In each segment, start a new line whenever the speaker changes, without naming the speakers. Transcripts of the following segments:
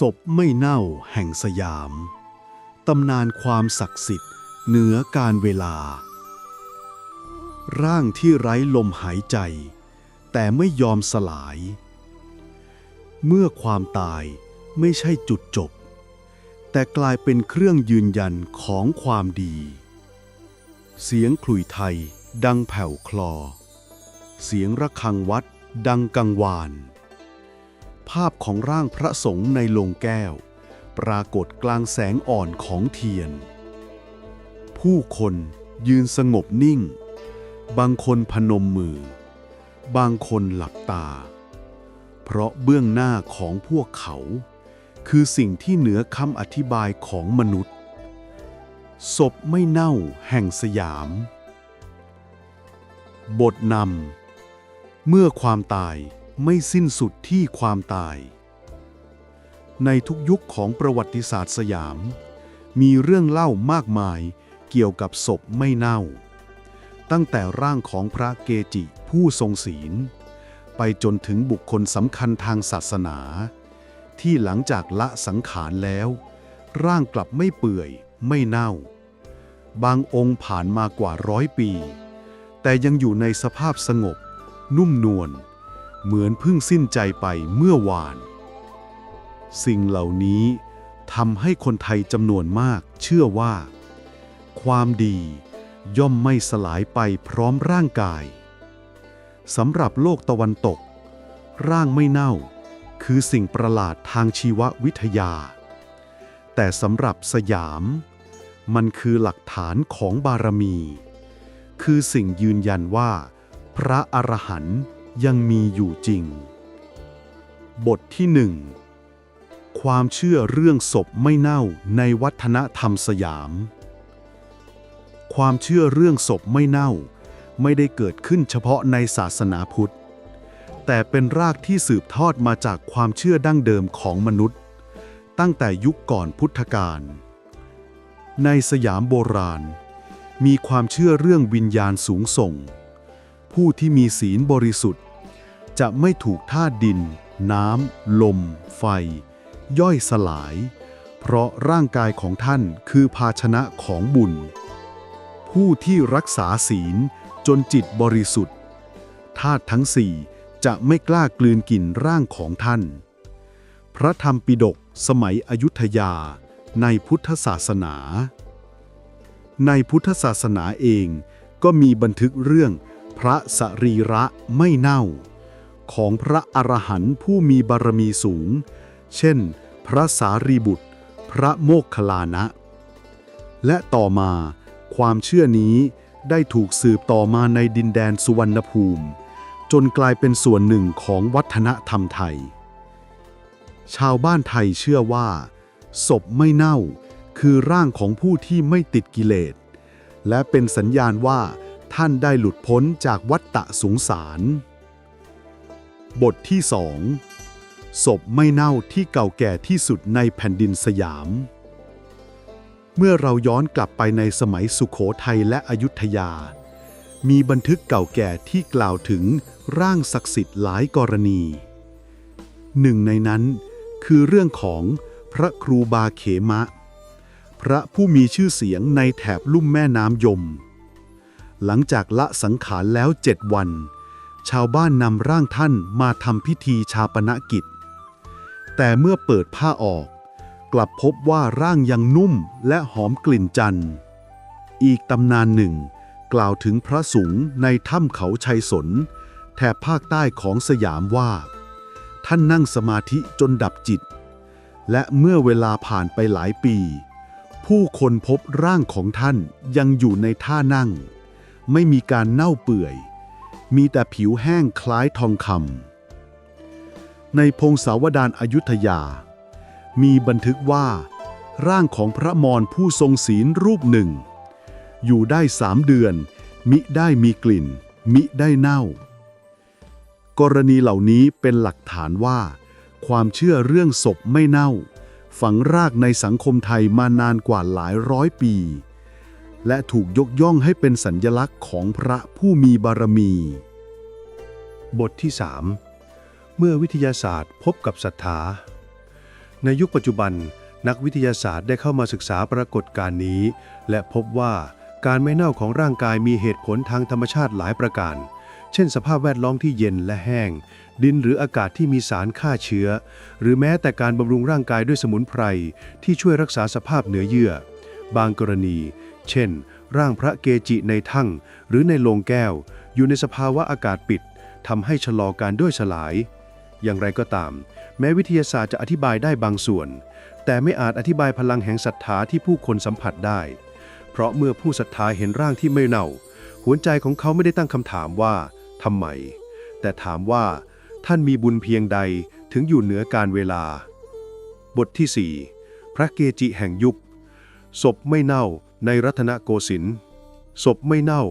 ศพไม่เน่าแห่งสยาม ตำนานความศักดิ์สิทธิ์เหนือการเวลา ร่างที่ไร้ลมหายใจ แต่ไม่ยอมสลาย เมื่อความตายไม่ใช่จุดจบ แต่กลายเป็นเครื่องยืนยันของความดี เสียงขลุ่ยไทยดังแผ่วคลอ เสียงระฆังวัดดังกังวาน ภาพของร่างพระสงฆ์ในโลงแก้ว ปรากฏกลางแสงอ่อนของเทียน ผู้คนยืนสงบนิ่ง บางคนพนมมือ บางคนหลับตา เพราะเบื้องหน้าของพวกเขา คือสิ่งที่เหนือคำอธิบายของมนุษย์ ศพไม่เน่าแห่งสยาม บทนำเมื่อความตาย ไม่สิ้นสุดที่ความตาย ในทุกยุคของประวัติศาสตร์สยาม มีเรื่องเล่ามากมายเกี่ยวกับศพไม่เน่า ตั้งแต่ร่างของพระเกจิผู้ทรงศีล ไปจนถึงบุคคลสำคัญทางศาสนา ที่หลังจากละสังขารแล้ว ร่างกลับไม่เปื่อยไม่เน่า บางองค์ผ่านมากว่าร้อยปี แต่ยังอยู่ในสภาพสงบ นุ่มนวล เหมือนเพิ่งสิ้นใจไปเมื่อวาน สิ่งเหล่านี้ทำให้คนไทยจำนวนมากเชื่อว่า ความดีย่อมไม่สลายไปพร้อมร่างกายสำหรับโลกตะวันตก ร่างไม่เน่า คือสิ่งประหลาดทางชีววิทยา แต่สำหรับสยาม มันคือหลักฐานของบารมี คือสิ่งยืนยันว่า พระอรหันต์ ยังมีอยู่จริง บทที่หนึ่งความเชื่อเรื่องศพไม่เน่าในวัฒนธรรมสยาม ความเชื่อเรื่องศพไม่เน่า ไม่ได้เกิดขึ้นเฉพาะในศาสนาพุทธ แต่เป็นรากที่สืบทอดมาจากความเชื่อดั้งเดิมของมนุษย์ ตั้งแต่ยุคก่อนพุทธกาล ในสยามโบราณ มีความเชื่อเรื่องวิญญาณสูงส่ง ผู้ที่มีศีลบริสุทธิ์ จะไม่ถูกธาตุดิน น้ำ ลม ไฟ ย่อยสลาย เพราะร่างกายของท่านคือภาชนะของบุญ ผู้ที่รักษาศีลจนจิตบริสุทธิ์ธาตุทั้งสี่จะไม่กล้ากลืนกินร่างของท่าน พระธรรมปิฎกสมัยอยุธยาในพุทธศาสนา ในพุทธศาสนาเองก็มีบันทึกเรื่อง พระสรีระไม่เน่า ของพระอรหันต์ผู้มีบารมีสูง เช่น พระสารีบุตร พระโมคคัลลานะ และต่อมาความเชื่อนี้ได้ถูกสืบต่อมาในดินแดนสุวรรณภูมิ จนกลายเป็นส่วนหนึ่งของวัฒนธรรมไทย ชาวบ้านไทยเชื่อว่า ศพไม่เน่าคือร่างของผู้ที่ไม่ติดกิเลสและเป็นสัญญาณว่า ท่านได้หลุดพ้นจากวัฏฏะสงสาร บทที่สองศพไม่เน่าที่เก่าแก่ที่สุดในแผ่นดินสยาม เมื่อเราย้อนกลับไปในสมัยสุขโขทัยและอยุธยา มีบันทึกเก่าแก่ที่กล่าวถึงร่างศักดิ์สิทธิ์หลายกรณี หนึ่งในนั้นคือเรื่องของพระครูบาเขมะ พระผู้มีชื่อเสียงในแถบลุ่มแม่น้ำยม หลังจากละสังขารแล้วเจ็ดวัน ชาวบ้านนำร่างท่านมาทำพิธีชาปนกิจ แต่เมื่อเปิดผ้าออก กลับพบว่าร่างยังนุ่มและหอมกลิ่นจันทร์ อีกตำนานหนึ่ง กล่าวถึงพระสูงในถ้ำเขาชัยสน แถบภาคใต้ของสยามว่า ท่านนั่งสมาธิจนดับจิต และเมื่อเวลาผ่านไปหลายปี ผู้คนพบร่างของท่านยังอยู่ในท่านั่ง ไม่มีการเน่าเปื่อย มีแต่ผิวแห้งคล้ายทองคำในพงศาวดารอยุธยา มีบันทึกว่า ร่างของพระมรผู้ทรงศีลรูปหนึ่ง อยู่ได้สามเดือน มิได้มีกลิ่น มิได้เน่า กรณีเหล่านี้เป็นหลักฐานว่า ความเชื่อเรื่องศพไม่เน่า ฝังรากในสังคมไทยมานานกว่าหลายร้อยปี และถูกยกย่องให้เป็นสัญญลักษณ์ของพระผู้มีบารมี
บทที่ 3 เมื่อวิทยาศาสตร์พบกับศรัทธา ในยุคปัจจุบัน นักวิทยาศาสตร์ได้เข้ามาศึกษาปรากฏการณ์นี้ และพบว่าการไม่เน่าของร่างกายมีเหตุผลทางธรรมชาติหลายประการ เช่น สภาพแวดล้อมที่เย็นและแห้ง ดินหรืออากาศที่มีสารฆ่าเชื้อ หรือแม้แต่การบำรุงร่างกายด้วยสมุนไพรที่ช่วยรักษาสภาพเนื้อเยื่อ บางกรณี เช่น ร่างพระเกจิในทั่ง หรือในโลงแก้ว อยู่ในสภาวะอากาศปิดทำให้ชะลอการด้อยสลาย อย่างไรก็ตาม แม้วิทยาศาสตร์จะอธิบายได้บางส่วน แต่ไม่อาจอธิบายพลังแห่งศรัทธาที่ผู้คนสัมผัสได้ เพราะเมื่อผู้ศรัทธาเห็นร่างที่ไม่เน่า หัวใจของเขาไม่ได้ตั้งคำถามว่าทำไม แต่ถามว่า ท่านมีบุญเพียงใดถึงอยู่เหนือการเวลา บทที่ 4 พระเกจิแห่งยุค ศพไม่เน่า ในรัตนโกสินทร์ศพไม่เน่า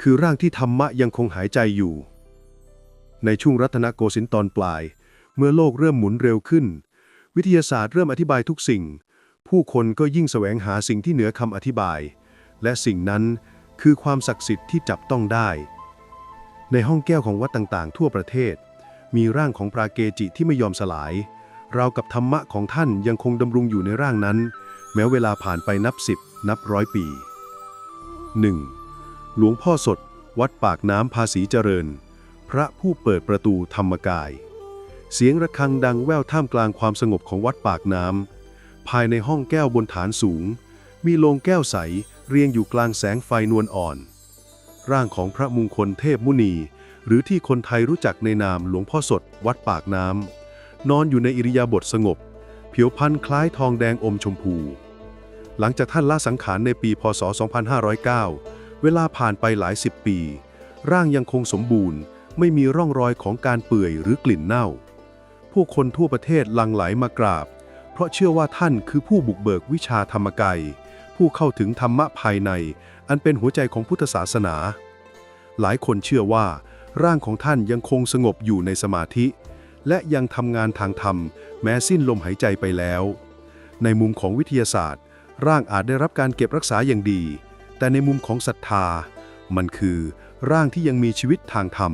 คือร่างที่ธรรมะยังคงหายใจอยู่ ในช่วงรัตนโกสินทร์ตอนปลาย เมื่อโลกเริ่มหมุนเร็วขึ้น วิทยาศาสตร์เริ่มอธิบายทุกสิ่ง ผู้คนก็ยิ่งแสวงหาสิ่งที่เหนือคำอธิบาย และสิ่งนั้นคือความศักดิ์สิทธิ์ที่จับต้องได้ ในห้องแก้วของวัดต่างๆ ทั่วประเทศ มีร่างของปราเกจิที่ไม่ยอมสลาย ราวกับธรรมะของท่านยังคงดำรงอยู่ในร่างนั้น แม้เวลาผ่านไปนับสิบนับร้อยปี 1. หลวงพ่อสด วัดปากน้ำภาษีเจริญ พระผู้เปิดประตูธรรมกาย เสียงระฆังดังแว่วท่ามกลางความสงบของวัดปากน้ำ ภายในห้องแก้วบนฐานสูง มีโลงแก้วใสเรียงอยู่กลางแสงไฟนวลอ่อน ร่างของพระมงคลเทพมุนี หรือที่คนไทยรู้จักในนามหลวงพ่อสด วัดปากน้ำนอนอยู่ในอิริยาบถสงบ ผิวพรรณคล้ายทองแดงอมชมพู หลังจากท่านละสังขารในปีพศ 2509 เวลาผ่านไปหลายสิบปี ร่างยังคงสมบูรณ์ ไม่มีร่องรอยของการเปื่อยหรือกลิ่นเน่า ผู้คนทั่วประเทศลังไหลมากราบ เพราะเชื่อว่าท่านคือผู้บุกเบิกวิชาธรรมกายผู้เข้าถึงธรรมะภายใน อันเป็นหัวใจของพุทธศาสนา หลายคนเชื่อว่า ร่างของท่านยังคงสงบอยู่ในสมาธิ และยังทำงานทางธรรม แม้สิ้นลมหายใจไปแล้ว ในมุมของวิทยาศาสตร์ ร่างอาจได้รับการเก็บรักษาอย่างดี แต่ในมุมของศรัทธา มันคือร่างที่ยังมีชีวิตทางธรรม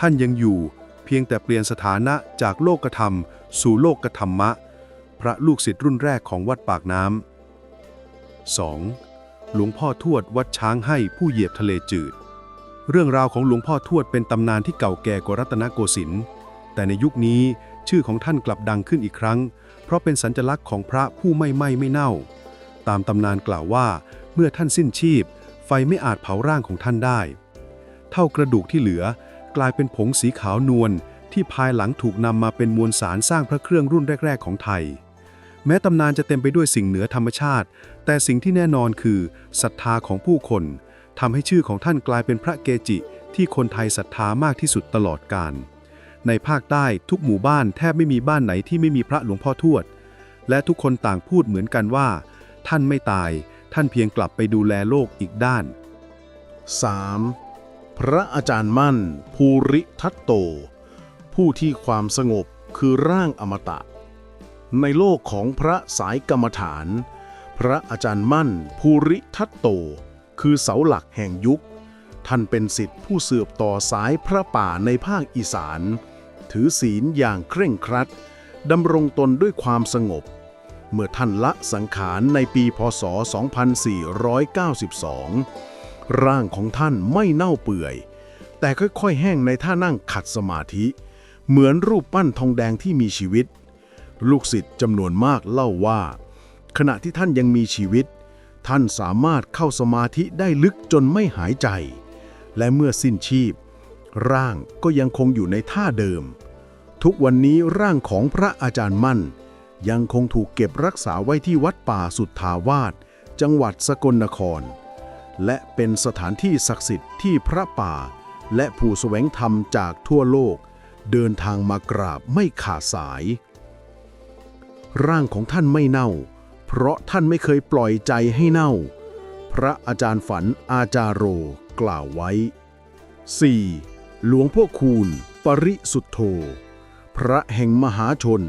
ท่านยังอยู่เพียงแต่เปลี่ยนสถานะจากโลกธรรม สู่โลกธรรมะ พระลูกศิษย์รุ่นแรกของวัดปากน้ำ 2. หลวงพ่อทวดวัดช้างให้ผู้เหยียบทะเลจืด เรื่องราวของหลวงพ่อทวดเป็นตำนานที่เก่าแก่กว่ารัตนโกสินทร์ แต่ในยุคนี้ชื่อของท่านกลับดังขึ้นอีกครั้ง เพราะเป็นสัญลักษณ์ของพระผู้ไม่ไหม้ไม่เน่า ตามตำนานกล่าวว่า เมื่อท่านสิ้นชีพ ไฟไม่อาจเผาร่างของท่านได้ เท่ากระดูกที่เหลือกลายเป็นผงสีขาวนวลที่ภายหลังถูกนำมาเป็นมวลสารสร้างพระเครื่องรุ่นแรก ๆ ของไทย แม้ตำนานจะเต็มไปด้วยสิ่งเหนือธรรมชาติ แต่สิ่งที่แน่นอนคือศรัทธาของผู้คนทำให้ชื่อของท่านกลายเป็นพระเกจิ ที่คนไทยศรัทธามากที่สุดตลอดกาล ในภาคใต้ทุกหมู่บ้านแทบไม่มีบ้านไหนที่ไม่มีพระหลวงพ่อทวด และทุกคนต่างพูดเหมือนกันว่า ท่านไม่ตาย ท่านเพียงกลับไปดูแลโลกอีกด้าน
3. พระอาจารย์มั่น ภูริทัตโต ผู้ที่ความสงบคือร่างอมตะ ในโลกของพระสายกรรมฐาน พระอาจารย์มั่น ภูริทัตโต คือเสาหลักแห่งยุคท่านเป็นสิทธิผู้สืบต่อสายพระป่าในภาคอีสาน ถือศีลอย่างเคร่งครัดดำรงตนด้วยความสงบ เมื่อท่านละสังขารในปีพศ 2492 ร่างของท่านไม่เน่าเปื่อย แต่ค่อยๆแห้งในท่านั่งขัดสมาธิ เหมือนรูปปั้นทองแดงที่มีชีวิต ลูกศิษย์จำนวนมากเล่าว่า ขณะที่ท่านยังมีชีวิต ท่านสามารถเข้าสมาธิได้ลึกจนไม่หายใจ และเมื่อสิ้นชีพ ร่างก็ยังคงอยู่ในท่าเดิม ทุกวันนี้ร่างของพระอาจารย์มั่น ยังคงถูกเก็บรักษาไว้ที่วัดป่าสุทธาวาสจังหวัดสกลนคร และเป็นสถานที่ศักดิ์สิทธิ์ที่พระป่า และผู้แสวงธรรมจากทั่วโลก เดินทางมากราบไม่ขาดสาย ร่างของท่านไม่เน่า เพราะท่านไม่เคยปล่อยใจให้เน่า พระอาจารย์ฝันอาจารโรกล่าวไว้ 4. หลวงพ่อคูณ ปริสุทธโธ พระแห่งมหาชน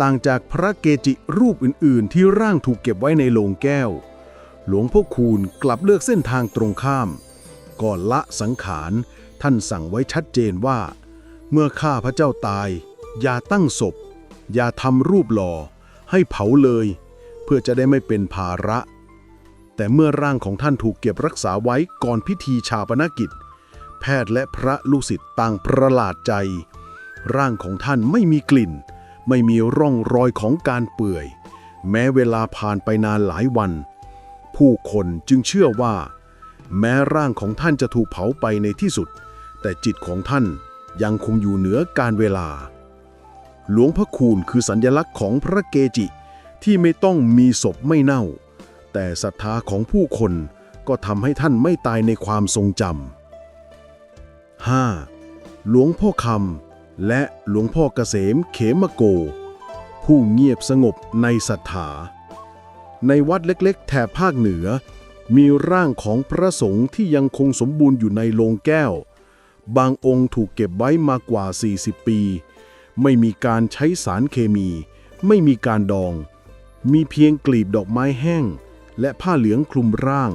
ต่างจากพระเกจิรูปอื่น ๆ ที่ร่างถูกเก็บไว้ในโลงแก้ว หลวงพ่อคูณกลับเลือกเส้นทางตรงข้าม ก่อนละสังขาร ท่านสั่งไว้ชัดเจนว่า เมื่อข้าพระเจ้าตาย อย่าตั้งศพ
อย่าทำรูปหล่อ ให้เผาเลย เพื่อจะได้ไม่เป็นภาระ แต่เมื่อร่างของท่านถูกเก็บรักษาไว้ก่อนพิธีชาปนกิจ แพทย์และพระลูกศิษย์ต่างประหลาดใจ ร่างของท่านไม่มีกลิ่น ไม่มีร่องรอยของการเปื่อย แม้เวลาผ่านไปนานหลายวัน ผู้คนจึงเชื่อว่า แม้ร่างของท่านจะถูกเผาไปในที่สุด แต่จิตของท่านยังคงอยู่เหนือการเวลา หลวงพระคูณคือสัญญลักษณ์ของพระเกจิ ที่ไม่ต้องมีศพไม่เน่า แต่ศรัทธาของผู้คนก็ทำให้ท่านไม่ตายในความทรงจำ 5. หลวงพ่อคำและหลวงพ่อเกษมเขมโก ผู้เงียบสงบในศรัทธา ในวัดเล็กๆ แถบภาคเหนือ มีร่างของพระสงฆ์ที่ยังคงสมบูรณ์อยู่ในโลงแก้ว บางองค์ถูกเก็บไว้มากว่า 40 ปี ไม่มีการใช้สารเคมี ไม่มีการดอง มีเพียงกลีบดอกไม้แห้ง และผ้าเหลืองคลุมร่าง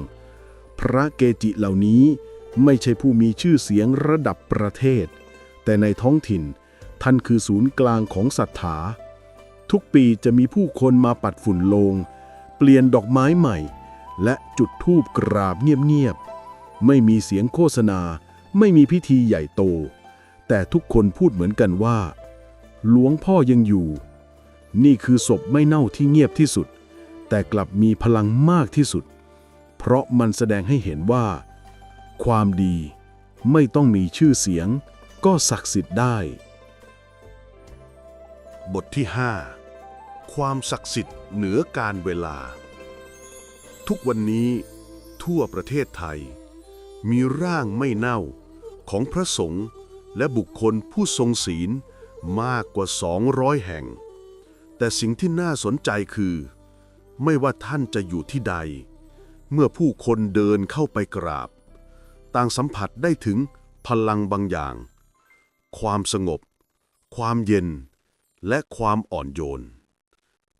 พระเกจิเหล่านี้ ไม่ใช่ผู้มีชื่อเสียงระดับประเทศ แต่ในท้องถิ่น ท่านคือศูนย์กลางของศรัทธาทุกปีจะมีผู้คนมาปัดฝุ่นลง เปลี่ยนดอกไม้ใหม่ และจุดธูปกราบเงียบๆ ไม่มีเสียงโฆษณา ไม่มีพิธีใหญ่โต แต่ทุกคนพูดเหมือนกันว่า หลวงพ่อยังอยู่ นี่คือศพไม่เน่าที่เงียบที่สุด แต่กลับมีพลังมากที่สุด เพราะมันแสดงให้เห็นว่า ความดี ไม่ต้องมีชื่อเสียง ก็ศักดิ์สิทธิ์ได้
บทที่ 5 ความศักดิ์สิทธิ์เหนือการเวลา ทุกวันนี้ ทั่วประเทศไทย มีร่างไม่เน่าของพระสงฆ์และบุคคลผู้ทรงศีลมากกว่า 200 แห่ง แต่สิ่งที่น่าสนใจคือ ไม่ว่าท่านจะอยู่ที่ใด เมื่อผู้คนเดินเข้าไปกราบ ต่างสัมผัสได้ถึงพลังบางอย่าง ความสงบ ความเย็น และความอ่อนโยน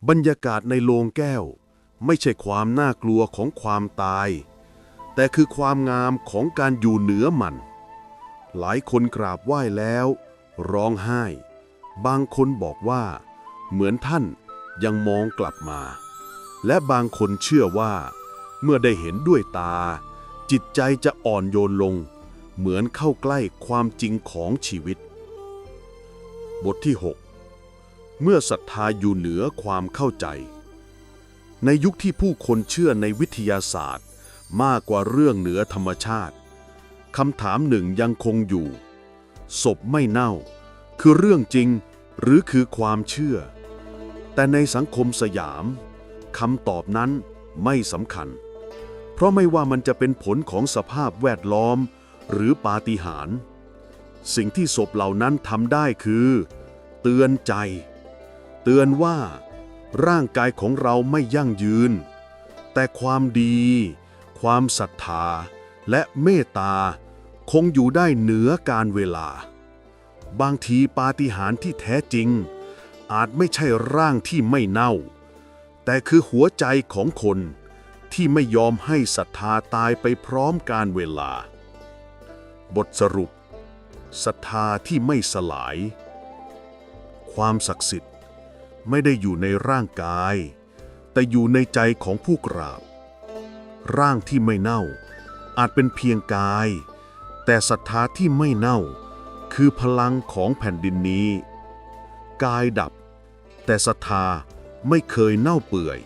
บรรยากาศในโลงแก้ว ไม่ใช่ความน่ากลัวของความตาย แต่คือความงามของการอยู่เหนือมัน หลายคนกราบไหว้แล้ว ร้องไห้ บางคนบอกว่า เหมือนท่านยังมองกลับมา และบางคนเชื่อว่า เมื่อได้เห็นด้วยตา จิตใจจะอ่อนโยนลง เหมือนเข้าใกล้ความจริงของชีวิต บทที่ 6 เมื่อศรัทธาอยู่เหนือความเข้าใจ ในยุคที่ผู้คนเชื่อในวิทยาศาสตร์ มากกว่าเรื่องเหนือธรรมชาติคำถามหนึ่งยังคงอยู่ ศพไม่เน่า คือเรื่องจริงหรือคือความเชื่อ แต่ในสังคมสยามคำตอบนั้นไม่สำคัญ ราะไม่ว่ามันจะเป็นผลของสภาพแวดล้อม หรือปาฏิหาริย์สิ่งที่ศพเหล่านั้นทำได้คือ เตือนใจ เตือนว่า ร่างกายของเราไม่ยั่งยืน แต่ความดี ความศรัทธา และเมตตา คงอยู่ได้เหนือการเวลา บางทีปาฏิหาริย์ที่แท้จริง อาจไม่ใช่ร่างที่ไม่เน่า แต่คือหัวใจของคน ที่ไม่ยอมให้ศรัทธาตายไปพร้อมการเวลา บทสรุปศรัทธาที่ไม่สลาย ความศักดิ์สิทธิ์ไม่ได้อยู่ในร่างกาย แต่อยู่ในใจของผู้กราบ ร่างที่ไม่เน่า อาจเป็นเพียงกาย แต่ศรัทธาที่ไม่เน่า คือพลังของแผ่นดินนี้ กายดับ แต่ศรัทธาไม่เคยเน่าเปื่อย